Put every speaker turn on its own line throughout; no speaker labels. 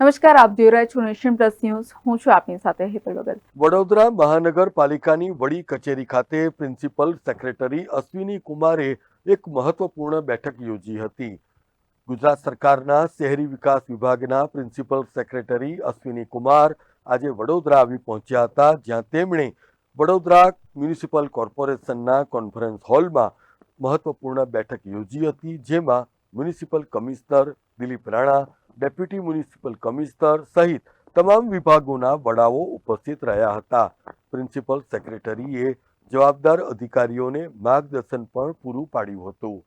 નમસ્કાર, આપ જોઈ રહ્યા છો નેશન પ્લસ ન્યૂઝ. હું છું આપની સાથે હેતલ વગર.
વડોદરા મહાનગરપાલિકાની વડી કચેરી ખાતે પ્રિન્સિપલ સેક્રેટરી અશ્વિની કુમારે એક મહત્વપૂર્ણ બેઠક યોજી હતી. ગુજરાત સરકારના શહેરી વિકાસ વિભાગના પ્રિન્સિપલ સેક્રેટરી અશ્વિની કુમાર આજે વડોદરા આવી પહોંચ્યા હતા, જ્યાં તેમણે વડોદરા મ્યુનિસિપલ કોર્પોરેશનના કોન્ફરન્સ હોલમાં મહત્વપૂર્ણ બેઠક યોજી હતી, જેમાં municipal commissioner Dilip Rana deputy municipal commissioner સહિત તમામ વિભાગોના વડાઓ ઉપસ્થિત રહ્યા હતા. પ્રિન્સિપલ સેક્રેટરીએ જવાબદાર અધિકારીઓને માર્ગદર્શન પણ પૂરું પાડ્યું હતું.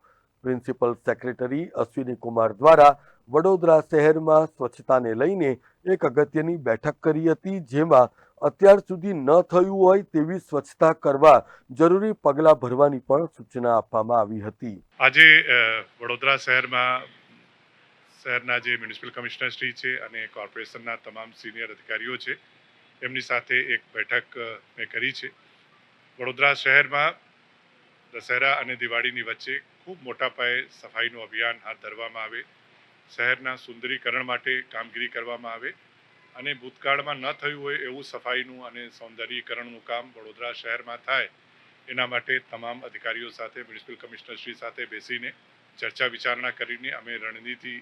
પ્રિન્સિપલ સેક્રેટરી અશ્વિની કુમાર દ્વારા વડોદરા શહેરમાં સ્વચ્છતાને લઈને એક અગત્યની બેઠક કરી હતી, જેમાં અત્યાર સુધી ન થયું હોય તેવી સ્વચ્છતા કરવા જરૂરી પગલાં ભરવાની પણ સૂચના આપવામાં આવી હતી.
આજે વડોદરા શહેરમાં શહેરના જે મ્યુનિસિપલ કમિશનરશ્રી છે અને કોર્પોરેશનના તમામ સિનિયર અધિકારીઓ છે, એમની સાથે એક બેઠક મેં કરી છે. વડોદરા શહેરમાં દશેરા અને દિવાળીની વચ્ચે ખૂબ મોટા પાયે સફાઈનું અભિયાન હાથ ધરવામાં આવે. શહેરના સુંદરીકરણ માટે કામગીરી કરવામાં આવે અને ભૂતકાળમાં ન થયું હોય એવું સફાઈનું અને સૌંદર્યીકરણનું કામ વડોદરા શહેરમાં થાય, એના માટે તમામ અધિકારીઓ સાથે, મ્યુનિસિપલ કમિશનરશ્રી સાથે બેસીને ચર્ચા વિચારણા કરીને અમે રણનીતિ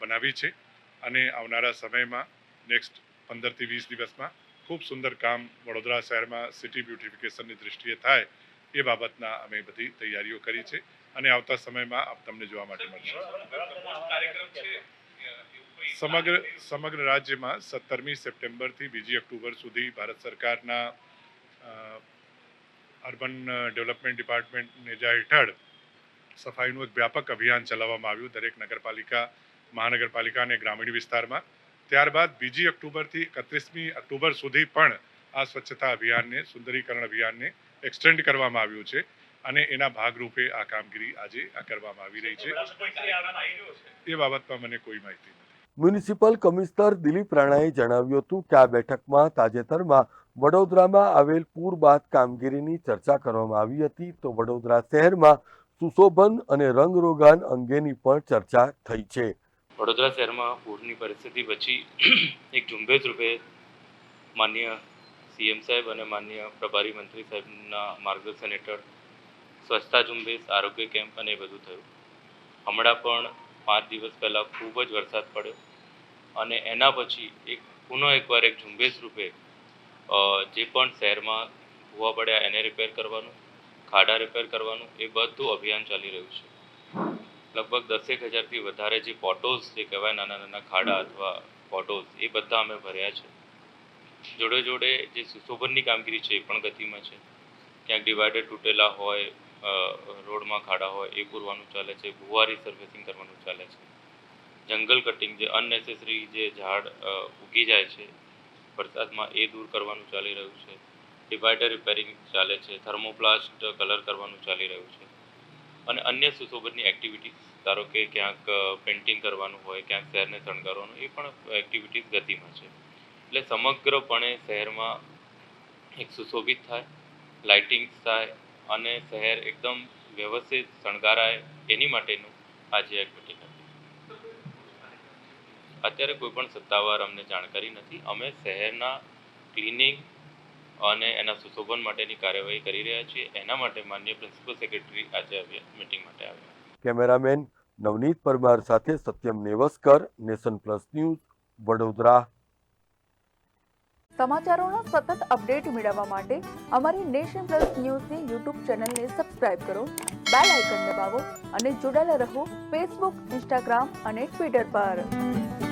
બનાવી છે અને આવનારા સમયમાં નેક્સ્ટ પંદરથી વીસ દિવસમાં, ખૂબ સુંદર કામ વડોદરા શહેરમાં સિટી બ્યુટિફિકેશનની દૃષ્ટિએ થાય એ બાબતના અમે બધી તૈયારીઓ કરી છે અને આવતા સમયમાં આપ તમને જોવા માટે મળશે. સમગ્ર સમગ્ર રાજ્યમાં સત્તરમી સપ્ટેમ્બરથી બીજી ઓક્ટોબર સુધી ભારત સરકારના અર્બન ડેવલપમેન્ટ ડિપાર્ટમેન્ટ નેજા હેઠળ સફાઈનું એક વ્યાપક અભિયાન ચલાવવામાં આવ્યું, દરેક નગરપાલિકા મહાનગરપાલિકા અને ગ્રામીણ વિસ્તારમાં. ત્યારબાદ બીજી ઓક્ટોબરથી એકત્રીસમી ઓક્ટોબર સુધી પણ આ સ્વચ્છતા અભિયાનને, સુંદરીકરણ અભિયાનને એક્સટેન્ડ કરવામાં આવ્યું છે અને એના ભાગરૂપે આ કામગીરી આજે આ કરવામાં આવી રહી છે. એ બાબતમાં મને કોઈ માહિતી
મ્યુનિસિપલ કમિશનર દિલીપ રાણાએ જણાવ્યું હતું કે આ બેઠકમાં તાજેતરમાં વડોદરામાં આવેલ પૂર બાદ કામગીરીની ચર્ચા કરવામાં આવી હતી. તો વડોદરા શહેરમાં સુશોભન અને રંગરોગાન અંગેની પણ ચર્ચા થઈ છે.
વડોદરા શહેરમાં પૂરની પરિસ્થિતિ પછી એક ઝુંબેશ રૂપે માન્ય સીએમ સાહેબ અને માન્ય પ્રભારી મંત્રી સાહેબના માર્ગદર્શન હેઠળ સ્વચ્છતા ઝુંબેશ, આરોગ્ય કેમ્પ અને એ બધું થયું. હમણાં પણ પાંચ દિવસ પહેલાં ખૂબ જ વરસાદ પડ્યો અને એના પછી એક પુનઃ એકવાર એક ઝુંબેશ રૂપે જે પણ શહેરમાં ભૂવા પડ્યા એને રિપેર કરવાનું, ખાડા રિપેર કરવાનું, એ બધું અભિયાન ચાલી રહ્યું છે. લગભગ દસેક હજારથી વધારે જે પોટોઝ જે કહેવાય નાના નાના ખાડા અથવા પોટોઝ એ બધા અમે ભર્યા છે. જોડે જોડે જે સુશોભનની કામગીરી છે એ પણ ગતિમાં છે. ક્યાંક ડિવાઈડર તૂટેલા હોય રોડમાં ખાડા હોય, એ પૂરવાનું ચાલે છે, ભુવારી સર્વિસિંગ કરવાનું ચાલે છે. જંગલ કટિંગ જે અનનેસેસરી જે ઝાડ ઉગી જાય છે, વરસાદમાં એ દૂર કરવાનું ચાલી રહ્યું છે. ડિવાઈડર રિપેરિંગ ચાલે છે થર્મોપ્લાસ્ટ કલર કરવાનું ચાલી રહ્યું છે. અને અન્ય સુશોભનની એક્ટિવિટીઝ ધારો કે ક્યાંક પેઇન્ટિંગ કરવાનું હોય, ક્યાંક શહેરને શણગારવાનું, એ પણ એક્ટિવિટીઝ ગતિમાં છે. એટલે સમગ્રપણે શહેરમાં એક સુશોભિત થાય લાઇટિંગ્સ થાય અને શહેર એકદમ વ્યવસ્થિત શણગારાય એની માટેનું આજે એક મિટિંગ અત્યારે કોઈ પણ સત્તાવાર અમને જાણકારી નથી. અમે શહેરના ક્લિનિંગ અને એના સુશોભન માટેની કાર્યવાહી કરી રહ્યા છીએ. એના માટે માન્ય પ્રિન્સિપલ સેક્રેટરી આજે આવ્યા મિટિંગ માટે આવ્યા.
કેમેરામેન નવનીત પરમાર સાથે Satyam Nevaskar nation plus news Vadodara.
સમાચારોના સતત અપડેટ મેળવવા માટે અમારી નેશન પ્લસ ન્યૂઝની યુટ્યુબ ચેનલને સબસ્ક્રાઇબ કરો બેલ આઇકન દબાવો અને જોડાયેલા રહો ફેસબુક ઇન્સ્ટાગ્રામ અને ટ્વિટર પર.